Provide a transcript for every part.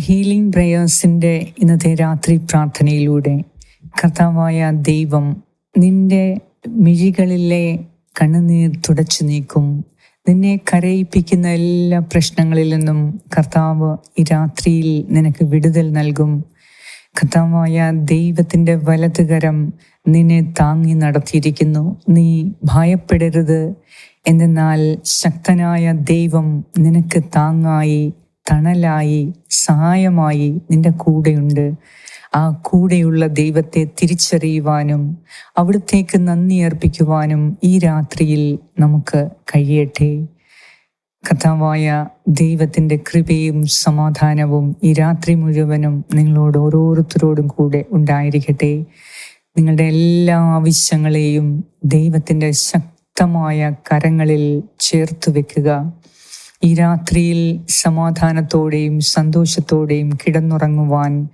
Healing പ്രേയേഴ്സിന്റെ ഇന്നത്തെ രാത്രി പ്രാർത്ഥനയിലൂടെ കർത്താവായ ദൈവം നിന്റെ മിഴികളിലെ കണ്ണുനീർ തുടച്ചു നീക്കും. നിന്നെ കരയിപ്പിക്കുന്ന എല്ലാ പ്രശ്നങ്ങളിൽ നിന്നും കർത്താവ് ഈ രാത്രിയിൽ നിനക്ക് വിടുതൽ നൽകും. കർത്താവായ ദൈവത്തിന്റെ വലതുകരം നിന്നെ താങ്ങി നടത്തിയിരിക്കുന്നു. നീ ഭയപ്പെടരുത്. എന്നാൽ ശക്തനായ ദൈവം നിനക്ക് താങ്ങായി. തണലായി സഹായമായി നിന്റെ കൂടെയുണ്ട്. ആ കൂടെയുള്ള ദൈവത്തെ തിരിച്ചറിയുവാനും അവിടത്തേക്ക് നന്ദി അർപ്പിക്കുവാനും ഈ രാത്രിയിൽ നമുക്ക് കഴിയട്ടെ. കഥാവായ ദൈവത്തിന്റെ കൃപയും സമാധാനവും ഈ രാത്രി മുഴുവനും നിങ്ങളോട് ഓരോരുത്തരോടും കൂടെ ഉണ്ടായിരിക്കട്ടെ. നിങ്ങളുടെ എല്ലാ ആവശ്യങ്ങളെയും ദൈവത്തിന്റെ ശക്തമായ കരങ്ങളിൽ ചേർത്ത് വെക്കുക. ഈ രാത്രിയിൽ സമാധാനത്തോടെയും സന്തോഷത്തോടെയും കിടന്നുറങ്ങുവാൻ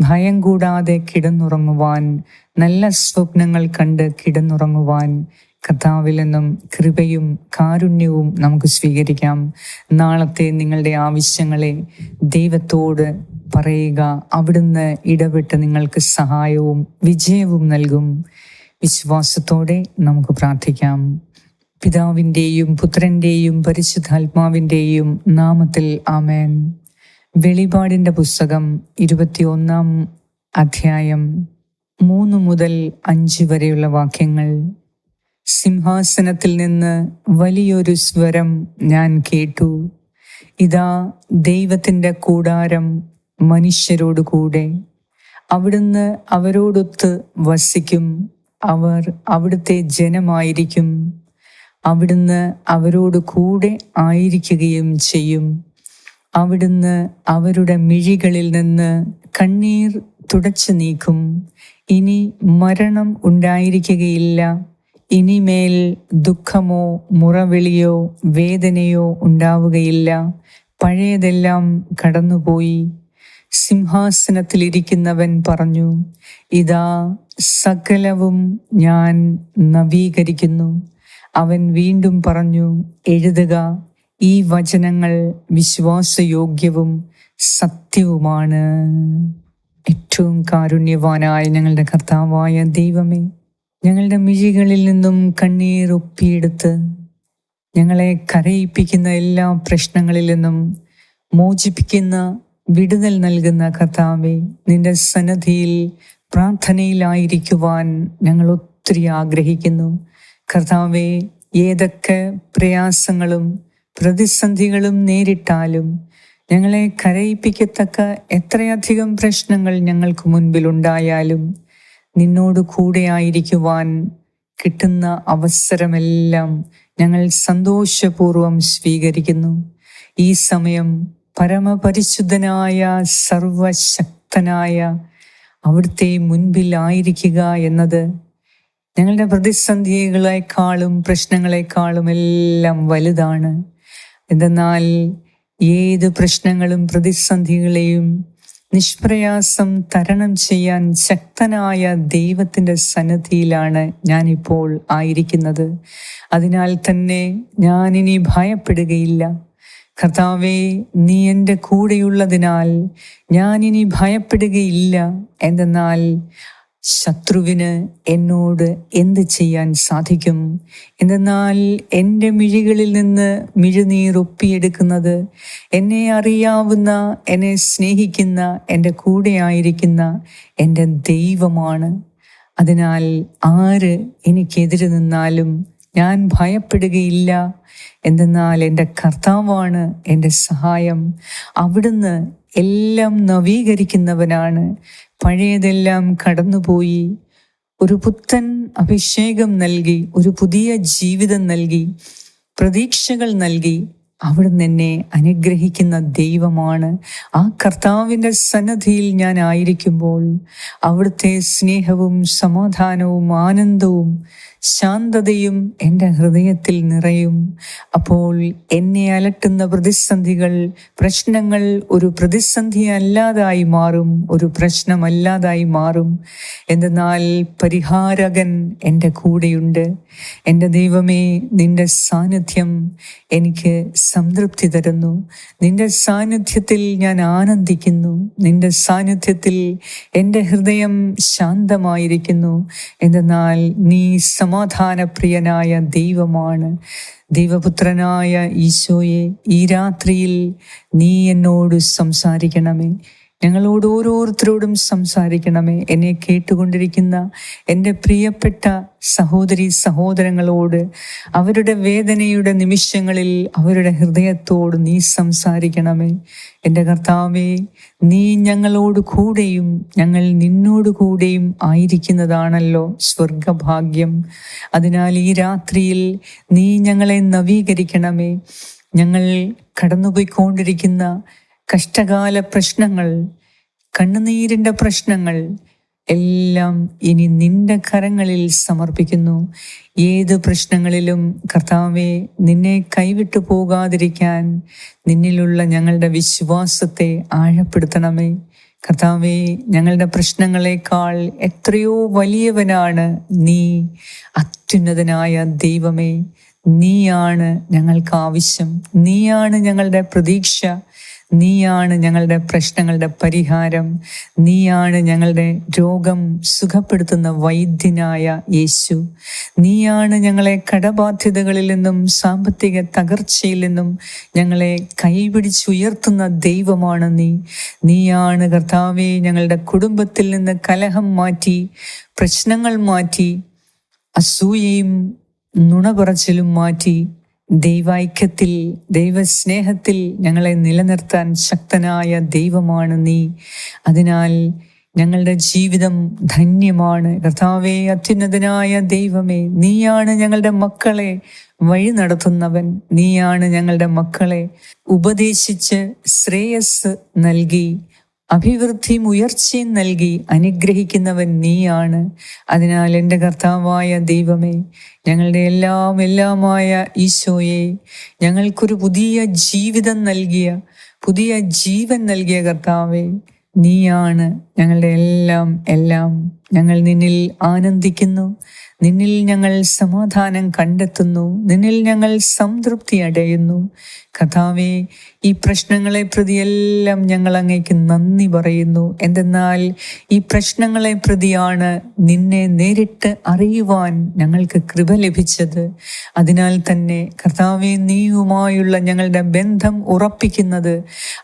ഭയം കൂടാതെ കിടന്നുറങ്ങുവാൻ നല്ല സ്വപ്നങ്ങൾ കണ്ട് കിടന്നുറങ്ങുവാൻ കർത്താവിൽ നിന്നും കൃപയും കാരുണ്യവും നമുക്ക് സ്വീകരിക്കാം. നാളത്തെ നിങ്ങളുടെ ആവശ്യങ്ങളെ ദൈവത്തോട് പറയുക. അവിടുന്ന് ഇടപെട്ട് നിങ്ങൾക്ക് സഹായവും വിജയവും നൽകും. വിശ്വാസത്തോടെ നമുക്ക് പ്രാർത്ഥിക്കാം. പിതാവിന്റെയും പുത്രന്റെയും പരിശുദ്ധാത്മാവിന്റെയും നാമത്തിൽ ആമേൻ. വെളിപാടിന്റെ പുസ്തകം ഇരുപത്തിയൊന്നാം അധ്യായം മൂന്ന് മുതൽ അഞ്ച് വരെയുള്ള വാക്യങ്ങൾ. സിംഹാസനത്തിൽ നിന്ന് വലിയൊരു സ്വരം ഞാൻ കേട്ടു. ഇതാ ദൈവത്തിന്റെ കൂടാരം മനുഷ്യരോട് കൂടെ. അവിടുന്ന് അവരോടൊത്ത് വസിക്കും. അവർ അവിടുത്തെ ജനമായിരിക്കും. അവിടുന്ന് അവരോട് കൂടെ ആയിരിക്കുകയും ചെയ്യും. അവിടുന്ന് അവരുടെ മിഴികളിൽ നിന്ന് കണ്ണീർ തുടച്ചു നീക്കും. ഇനി മരണം ഉണ്ടായിരിക്കുകയില്ല. ഇനിമേൽ ദുഃഖമോ മുറവിളിയോ വേദനയോ ഉണ്ടാവുകയില്ല. പഴയതെല്ലാം കടന്നുപോയി. സിംഹാസനത്തിലിരിക്കുന്നവൻ പറഞ്ഞു ഇതാ സകലവും ഞാൻ നവീകരിക്കുന്നു. അവൻ വീണ്ടും പറഞ്ഞു എഴുതുക. ഈ വചനങ്ങൾ വിശ്വാസയോഗ്യവും സത്യവുമാണ്. ഏറ്റവും കാരുണ്യവാനായ ഞങ്ങളുടെ കർത്താവായ ദൈവമേ ഞങ്ങളുടെ മിഴികളിൽ നിന്നും കണ്ണീർ ഒപ്പിയെടുത്ത് ഞങ്ങളെ കരയിപ്പിക്കുന്ന എല്ലാ പ്രശ്നങ്ങളിൽ നിന്നും മോചിപ്പിക്കുന്ന വിടുതൽ നൽകുന്ന കർത്താവെ നിന്റെ സന്നദ്ധിയിൽ പ്രാർത്ഥനയിലായിരിക്കുവാൻ ഞങ്ങൾ ഒത്തിരി ആഗ്രഹിക്കുന്നു. കർത്താവെ ഏതൊക്കെ പ്രയാസങ്ങളും പ്രതിസന്ധികളും നേരിട്ടാലും ഞങ്ങളെ കരയിപ്പിക്കത്തക്ക എത്രയധികം പ്രശ്നങ്ങൾ ഞങ്ങൾക്ക് മുൻപിലുണ്ടായാലും നിന്നോട് കൂടെ ആയിരിക്കുവാൻ കിട്ടുന്ന അവസരമെല്ലാം ഞങ്ങൾ സന്തോഷപൂർവം സ്വീകരിക്കുന്നു. ഈ സമയം പരമപരിശുദ്ധനായ സർവശക്തനായ അവിടുത്തെ മുൻപിലായിരിക്കുക എന്നത് ഞങ്ങളുടെ പ്രതിസന്ധികളെക്കാളും പ്രശ്നങ്ങളെക്കാളും എല്ലാം വലുതാണ്. എന്തെന്നാൽ ഏത് പ്രശ്നങ്ങളും പ്രതിസന്ധികളെയും നിഷ്പ്രയാസം തരണം ചെയ്യാൻ ശക്തനായ ദൈവത്തിന്റെ സന്നദ്ധിയിലാണ് ഞാനിപ്പോൾ ആയിരിക്കുന്നത്. അതിനാൽ തന്നെ ഞാനിനി ഭയപ്പെടുകയില്ല. കർത്താവേ നീ എന്റെ കൂടെയുള്ളതിനാൽ ഞാനിനി ഭയപ്പെടുകയില്ല. എന്തെന്നാൽ ശത്രുവിന് എന്നോട് എന്ത് ചെയ്യാൻ സാധിക്കും? എന്തെന്നാൽ എന്റെ മിഴികളിൽ നിന്ന് മിഴുനീർ ഒപ്പിയെടുക്കുന്നത് എന്നെ അറിയാവുന്ന എന്നെ സ്നേഹിക്കുന്ന എന്റെ കൂടെയായിരിക്കുന്ന എന്റെ ദൈവമാണ്. അതിനാൽ ആര് എനിക്കെതിരെ നിന്നാലും ഞാൻ ഭയപ്പെടുകയില്ല. എന്തെന്നാൽ എന്റെ കർത്താവാണ് എന്റെ സഹായം. അവിടുന്ന് എല്ലാം നവീകരിക്കുന്നവനാണ്. പഴയതെല്ലാം കടന്നുപോയി. ഒരു പുത്തൻ അഭിഷേകം നൽകി ഒരു പുതിയ ജീവിതം നൽകി പ്രതീക്ഷകൾ നൽകി അവിടുന്ന് എന്നെ അനുഗ്രഹിക്കുന്ന ദൈവമാണ്. ആ കർത്താവിന്റെ സന്നദ്ധിയിൽ ഞാൻ ആയിരിക്കുമ്പോൾ അവിടുത്തെ സ്നേഹവും സമാധാനവും ആനന്ദവും ശാന്തതയും എന്റെ ഹൃദയത്തിൽ നിറയും. അപ്പോൾ എന്നെ അലട്ടുന്ന പ്രതിസന്ധികൾ പ്രശ്നങ്ങൾ ഒരു പ്രതിസന്ധി അല്ലാതായി മാറും ഒരു പ്രശ്നമല്ലാതായി മാറും. എന്തെന്നാൽ പരിഹാരകൻ എന്റെ കൂടെയുണ്ട്. എന്റെ ദൈവമേ നിന്റെ സാന്നിധ്യം എനിക്ക് സംതൃപ്തി തരുന്നു. നിന്റെ സാന്നിധ്യത്തിൽ ഞാൻ ആനന്ദിക്കുന്നു. നിന്റെ സാന്നിധ്യത്തിൽ എന്റെ ഹൃദയം ശാന്തമായിരിക്കുന്നു. എന്തെന്നാൽ നീ സമാധാനപ്രിയനായ ദൈവമാണ്. ദൈവപുത്രനായ ഈശോയെ ഈ രാത്രിയിൽ നീ എന്നോട് സംസാരിക്കണമേ. ഞങ്ങളോട് ഓരോരുത്തരോടും സംസാരിക്കണമേ. എന്നെ കേട്ടുകൊണ്ടിരിക്കുന്ന എന്റെ പ്രിയപ്പെട്ട സഹോദരി സഹോദരങ്ങളോട് അവരുടെ വേദനയുടെ നിമിഷങ്ങളിൽ അവരുടെ ഹൃദയത്തോട് നീ സംസാരിക്കണമേ. എന്റെ കർത്താവേ നീ ഞങ്ങളോട് കൂടെയും ഞങ്ങൾ നിന്നോട് കൂടെയും ആയിരിക്കുന്നതാണല്ലോ സ്വർഗഭാഗ്യം അതിനാൽ ഈ രാത്രിയിൽ നീ ഞങ്ങളെ നവീകരിക്കണമേ. ഞങ്ങൾ കടന്നുപോയിക്കൊണ്ടിരിക്കുന്ന കഷ്ടകാല പ്രശ്നങ്ങൾ കണ്ണുനീരിന്റെ പ്രശ്നങ്ങൾ എല്ലാം ഇനി നിന്റെ കരങ്ങളിൽ സമർപ്പിക്കുന്നു. ഏത് പ്രശ്നങ്ങളിലും കർത്താവെ നിന്നെ കൈവിട്ടു പോകാതിരിക്കാൻ നിന്നിലുള്ള ഞങ്ങളുടെ വിശ്വാസത്തെ ആഴപ്പെടുത്തണമേ. കർത്താവെ ഞങ്ങളുടെ പ്രശ്നങ്ങളെക്കാൾ എത്രയോ വലിയവനാണ് നീ. അത്യുന്നതനായ ദൈവമേ നീയാണ് ഞങ്ങൾക്ക് ആവശ്യം. നീയാണ് ഞങ്ങളുടെ പ്രതീക്ഷ. നീയാണ് ഞങ്ങളുടെ പ്രശ്നങ്ങളുടെ പരിഹാരം. നീയാണ് ഞങ്ങളുടെ രോഗം സുഖപ്പെടുത്തുന്ന വൈദ്യനായ യേശു. നീയാണ് ഞങ്ങളെ കടബാധ്യതകളിൽ നിന്നും സാമ്പത്തിക തകർച്ചയിൽ നിന്നും ഞങ്ങളെ കൈപിടിച്ചുയർത്തുന്ന ദൈവമാണ് നീ. നീയാണ് കർത്താവെ ഞങ്ങളുടെ കുടുംബത്തിൽ നിന്ന് കലഹം മാറ്റി പ്രശ്നങ്ങൾ മാറ്റി അസൂയയും നുണ പറച്ചിലും മാറ്റി ദൈവൈക്യത്തിൽ ദൈവസ്നേഹത്തിൽ ഞങ്ങളെ നിലനിർത്താൻ ശക്തനായ ദൈവമാണ് നീ. അതിനാൽ ഞങ്ങളുടെ ജീവിതം ധന്യമാണ്. കർത്താവേ അത്യുന്നതനായ ദൈവമേ നീയാണ് ഞങ്ങളുടെ മക്കളെ വഴി നടത്തുന്നവൻ. നീയാണ് ഞങ്ങളുടെ മക്കളെ ഉപദേശിച്ച് ശ്രേയസ് നൽകി. അഭിവൃദ്ധിയും ഉയർച്ചയും നൽകി അനുഗ്രഹിക്കുന്നവൻ നീയാണ്. അതിനാൽ എന്റെ കർത്താവായ ദൈവമേ ഞങ്ങളുടെ എല്ലാം എല്ലാമായ ഈശോയെ ഞങ്ങൾക്കൊരു പുതിയ ജീവിതം നൽകിയ പുതിയ ജീവൻ നൽകിയ കർത്താവേ നീയാണ്. ഞങ്ങളുടെ എല്ലാം എല്ലാം ഞങ്ങൾ നിന്നിൽ ആനന്ദിക്കുന്നു. നിന്നിൽ ഞങ്ങൾ സമാധാനം കണ്ടെത്തുന്നു. നിന്നിൽ ഞങ്ങൾ സംതൃപ്തി അടയുന്നു. കഥാവേ ഈ പ്രശ്നങ്ങളെ പ്രതിയെല്ലാം ഞങ്ങൾ അങ്ങേക്ക് നന്ദി പറയുന്നു. എന്തെന്നാൽ ഈ പ്രശ്നങ്ങളെ പ്രതിയാണ് നിന്നെ നേരിട്ട് അറിയുവാൻ ഞങ്ങൾക്ക് കൃപ ലഭിച്ചത്. അതിനാൽ തന്നെ കർത്താവെ നീയുമായുള്ള ഞങ്ങളുടെ ബന്ധം ഉറപ്പിക്കുന്നത്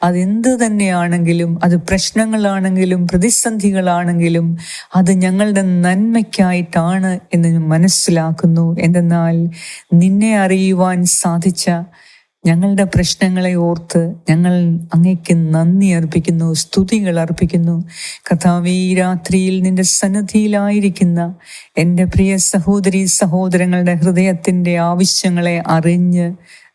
അതെന്ത് തന്നെയാണെങ്കിലും അത് പ്രശ്നങ്ങളാണെങ്കിലും പ്രതിസന്ധികളാണെങ്കിലും അത് ഞങ്ങളുടെ നന്മയ്ക്കായിട്ടാണ് എന്ന് മനസ്സിലാക്കുന്നു. എന്തെന്നാൽ നിന്നെ അറിയുവാൻ സാധിച്ച ഞങ്ങളുടെ പ്രശ്നങ്ങളെ ഓർത്ത് ഞങ്ങൾ അങ്ങേക്ക് നന്ദി അർപ്പിക്കുന്നു സ്തുതികൾ അർപ്പിക്കുന്നു. കഥാവി രാത്രിയിൽ നിന്റെ സന്നദ്ധിയിലായിരിക്കുന്ന എന്റെ പ്രിയ സഹോദരി സഹോദരങ്ങളുടെ ഹൃദയത്തിന്റെ ആവശ്യങ്ങളെ അറിഞ്ഞ്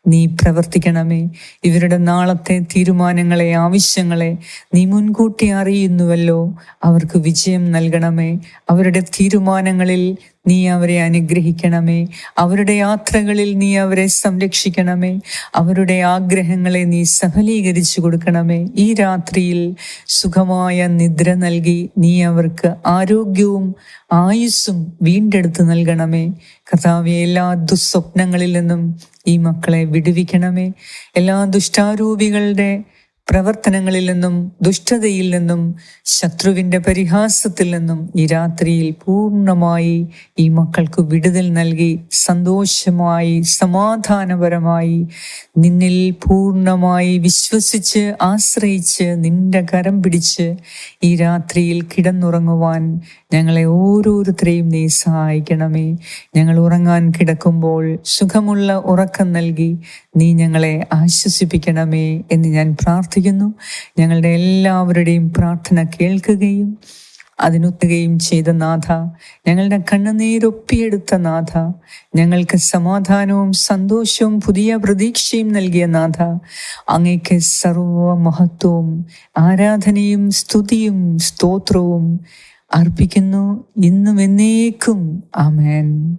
നീ പ്രവർത്തിക്കണമേ. ഇവരുടെ നാളത്തെ തീരുമാനങ്ങളെ ആവശ്യങ്ങളെ നീ മുൻകൂട്ടി അറിയുന്നുവല്ലോ. അവർക്ക് വിജയം നൽകണമേ. അവരുടെ തീരുമാനങ്ങളിൽ നീ അവരെ അനുഗ്രഹിക്കണമേ. അവരുടെ യാത്രകളിൽ നീ അവരെ സംരക്ഷിക്കണമേ. അവരുടെ ആഗ്രഹങ്ങളെ നീ സഫലീകരിച്ചു കൊടുക്കണമേ. ഈ രാത്രിയിൽ സുഖമായ നിദ്ര നൽകി നീ അവർക്ക് ആരോഗ്യവും ആയുസ്സും വീണ്ടെടുത്ത് നൽകണമേ. കർത്താവെ എല്ലാ ദുസ്വപ്നങ്ങളിൽ നിന്നും ഈ മക്കളെ വിടുവിക്കണമേ. എല്ലാ ദുഷ്ടാരൂപികളുടെ പ്രവർത്തനങ്ങളിൽ നിന്നും ദുഷ്ടതയിൽ നിന്നും ശത്രുവിന്റെ പരിഹാസത്തിൽ നിന്നും ഈ രാത്രിയിൽ പൂർണമായി ഈ മക്കൾക്ക് വിടുതൽ നൽകി സന്തോഷമായി സമാധാനപരമായി നിന്നിൽ പൂർണമായി വിശ്വസിച്ച് ആശ്രയിച്ച് നിന്റെ കരം പിടിച്ച് ഈ രാത്രിയിൽ കിടന്നുറങ്ങുവാൻ ഞങ്ങളെ ഓരോരുത്തരെയും നീ സഹായിക്കണമേ. ഞങ്ങൾ ഉറങ്ങാൻ കിടക്കുമ്പോൾ സുഖമുള്ള ഉറക്കം നൽകി നീ ഞങ്ങളെ ആശ്വസിപ്പിക്കണമേ എന്ന് ഞാൻ പ്രാർത്ഥിക്കുന്നു. ഞങ്ങളുടെ എല്ലാവരുടെയും പ്രാർത്ഥന കേൾക്കുകയും അതിനൊത്തുകയും ചെയ്ത നാഥ ഞങ്ങളുടെ കണ്ണുനീരൊപ്പിയെടുത്ത നാഥ ഞങ്ങൾക്ക് സമാധാനവും സന്തോഷവും പുതിയ പ്രതീക്ഷയും നൽകിയ നാഥ അങ്ങയ്ക്ക് സർവ മഹത്വവും ആരാധനയും സ്തുതിയും സ്തോത്രവും അർപ്പിക്കുന്നു. ഇന്നും എന്നേക്കും. ആമേൻ.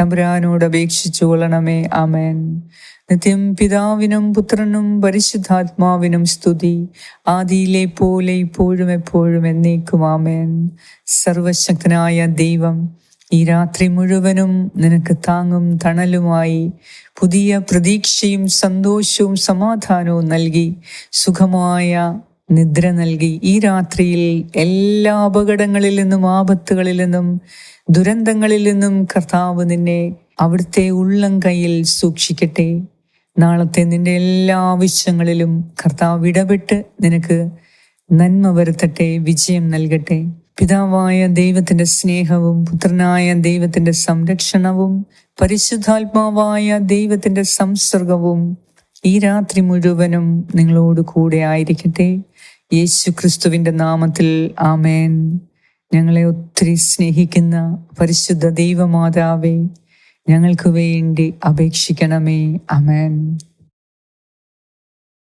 തമ്പുരാനോട് അപേക്ഷിച്ചു കൊള്ളണമേ. ആമേൻ. നിത്യം പിതാവിനും പുത്രനും പരിശുദ്ധാത്മാവിനും സ്തുതി. ആദിയിലെ പോലെ ഇപ്പോഴും എപ്പോഴും എന്നേക്കും. ആമേൻ. സർവശക്തനായ ദൈവം ഈ രാത്രി മുഴുവനും നിനക്ക് താങ്ങും തണലുമായി പുതിയ പ്രതീക്ഷയും സന്തോഷവും സമാധാനവും നൽകി സുഖമായ നിദ്ര നൽകി. ഈ രാത്രിയിൽ എല്ലാ അപകടങ്ങളിൽ നിന്നും ആപത്തുകളിൽ നിന്നും ദുരന്തങ്ങളിൽ നിന്നും കർത്താവ് നിന്നെ അവിടുത്തെ ഉള്ളം കയ്യിൽ സൂക്ഷിക്കട്ടെ. നാളത്തെ നിന്റെ എല്ലാ ആവശ്യങ്ങളിലും കർത്താവ് ഇടപെട്ട് നിനക്ക് നന്മ വരുത്തട്ടെ വിജയം നൽകട്ടെ. പിതാവായ ദൈവത്തിന്റെ സ്നേഹവും പുത്രനായ ദൈവത്തിന്റെ സംരക്ഷണവും പരിശുദ്ധാത്മാവായ ദൈവത്തിന്റെ സംസർഗവും ഈ രാത്രി മുഴുവനും നിങ്ങളോട് കൂടെ ആയിരിക്കട്ടെ. യേശു ക്രിസ്തുവിന്റെ നാമത്തിൽ ആമേൻ. ഞങ്ങളെ ഒത്തിരി സ്നേഹിക്കുന്ന പരിശുദ്ധ ദൈവമാതാവേ ഞങ്ങൾക്ക് വേണ്ടി അപേക്ഷിക്കണമേ. അമേൻ